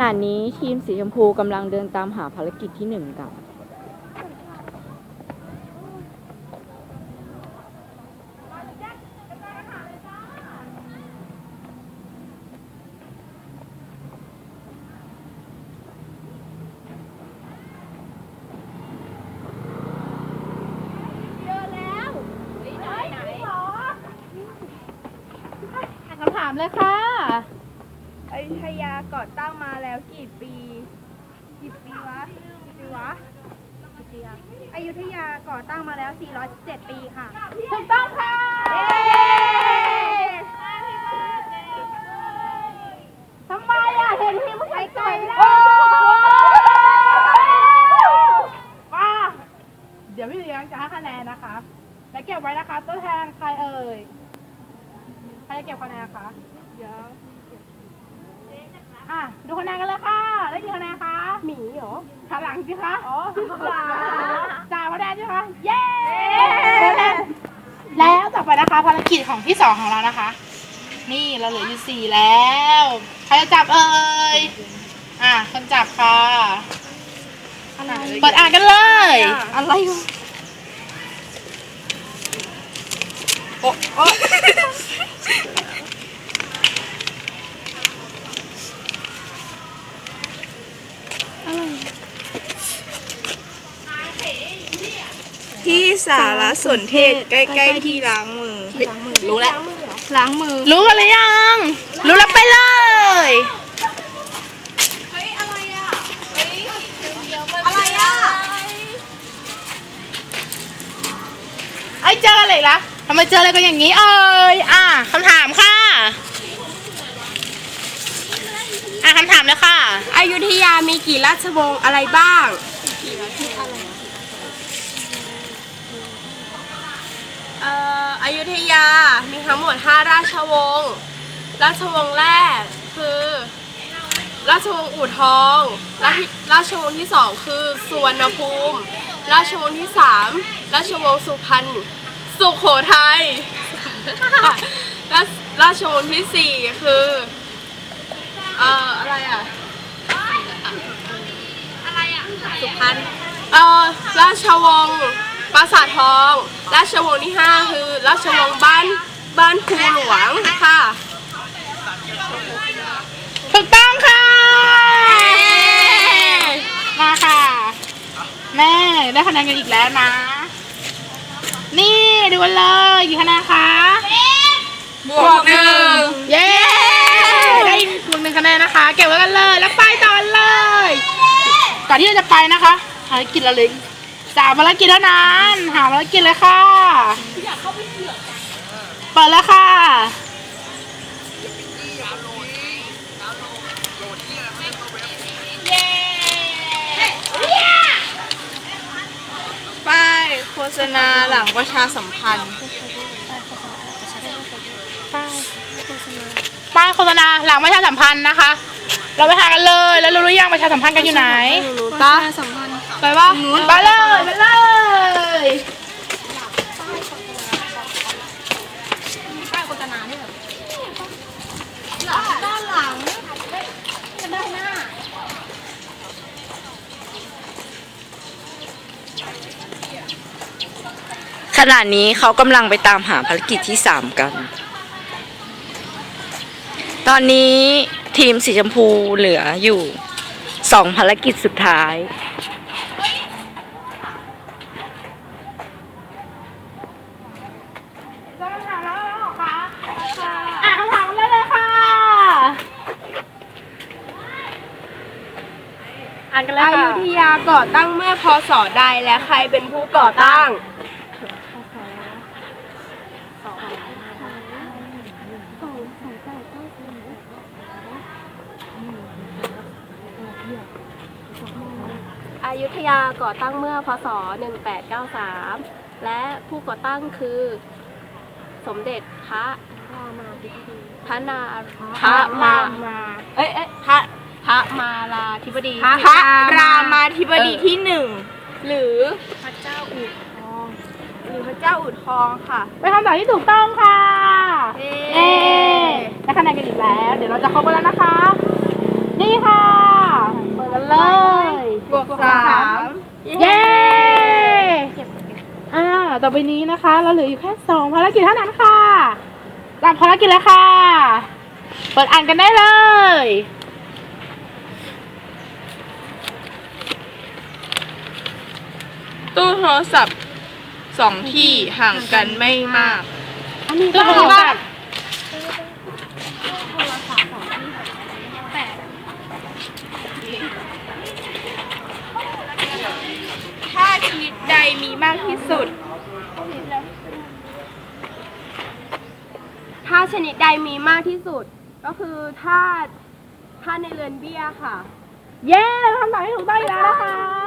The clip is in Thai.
ณะนี้ทีมสีชมพูกำลังเดินตามหาภารกิจที่หนึ่งกันคำถามเลยค่ะ อยุธยาก่อตั้งมาแล้วกี่ปีกี่ปีวะกี่ปีวะกี่ปีอะอยุธยาก่อตั้งมาแล้ว 407 ปีค่ะ ถูกต้องค่ะ ทำไมอะ เห็นทีมไปไกลแล้วมาเดี๋ยวพี่เลี้ยงจะให้คะแนนนะคะ และเก็บไว้นะคะ ตัวแทนใครเอ่ย ใครจะเก็บคะแนนคะ เดี๋ยวอะดู คะแนนกันเลยค่ะ ได้กี่คะแนนคะ หมีเหรอขาหลังสิคะ อ๋อจ่าจ่าคะแนนใช่ไหมคะเย้ แล้วต่อไปนะคะภารกิจของที่สองของเรานะคะ นี่เราเหลืออยู่สี่แล้ว ใครจะจับเอ่ย อะคนจับค่ะเปิดอ่านกันเลย อะไรวะโอ้ สารสนเทศใกล้ๆที่ล้างมือ รู้แล้ว ล้างมือ รู้กันหรือยัง รู้แล้วไปเลยไอ้ยเจออะไรอีกละทำไมเจออะไรกันอย่างนี้เอ่ยอะคำถามค่ะ อะคำถามเลยค่ะ อยุธยามีกี่ราชวงศ์อะไรบ้าง ยุธยา มีทั้งหมด 5 ราชวงศ์ ราชวงศ์แรกคือ ราชวงศ์อู่ทองราชราชวงศ์ที่สองคือสุวรรณภูมิ ราชวงศ์ที่สามราชวงศ์สุพรรณ สุโขทัยราชราชวงศ์ที่สี่คือเอ่ออะไรอะอะไรอะสุพรรณเอ่อราชวงศ์ปราสาททอง ราชวงศ์ที่ห้าคือราชวงศ์บ้านบ้านภูหลวงค่ะถูกต้องค่ะ มาค่ะ แม่ได้คะแนนกันอีกแล้วนะ นี่ดูกันเลยกี่คะแนนคะบวกหนึ่งเย้ได้อีกบวกหนึ่งคะแนนนะคะ เก็บไว้กันเลยแล้วไปต่อกันเลยก่อนที่เราจะไปนะคะภารกิจเราเลย สามภารกิจเท่านั้น หาภารกิจเลยค่ะเปิดแล้วค่ะป้ายโฆษณาหลังประชาสัมพันธ์ ป้ายโฆษณาหลังประชาสัมพันธ์นะคะ เราไปหากันเลย แล้วรู้หรือยังประชาสัมพันธ์กันอยู่ไหนป้า ไปว่าไปเลยไปเลยขณะนี้เขากำลังไปตามหาภารกิจที่สามกัน ตอนนี้ทีมสีชมพูเหลืออยู่สองภารกิจสุดท้าย จะคำถามแล้วเหรอคะอะคำถามกันได้เลยค่ะ อ่านกันเลยอค่ะ ยุธยาก่อตั้งเมื่อพศใดและใครเป็นผู้ก่อตั้งอยุธยาก่อตั้งเมื่อพศ 1893 และผู้ก่อตั้งคือสมเด็จพระพระนาพระมาเอ้ยเอ้ยพระพระมาลาธิ บดีพระพระรามาธิบดีที่หนึ่งหรือพระเจ้าอู่ทอง หรือพระเจ้าอู่ทองค่ะเป็นคำตอบที่ถูกต้องค่ะเย้เย้ได้คะแนนกันอีกแล้ว เดี๋ยวเราจะครบกันแล้วนะคะ นี่ค่ะเลยบวกสามเย้อ่าต่อไปนี้นะคะ เราเหลืออยู่แค่สองภารกิจเท่านั้นค่ะตามภารกิจแล้วค่ะ เปิดอ่านกันได้เลย ตู้โทรศัพท์สองที่ห่างกันไม่มาก อันนี้ก็คือว่าถ้าชนิดใดมีมากที่สุด ถ้าชนิดใดมีมากที่สุด ก็คือถ้าถ้าในเรือนเบี้ยค่ะ เย้คำตอบที่ถูกต้องอีกแล้วนะคะ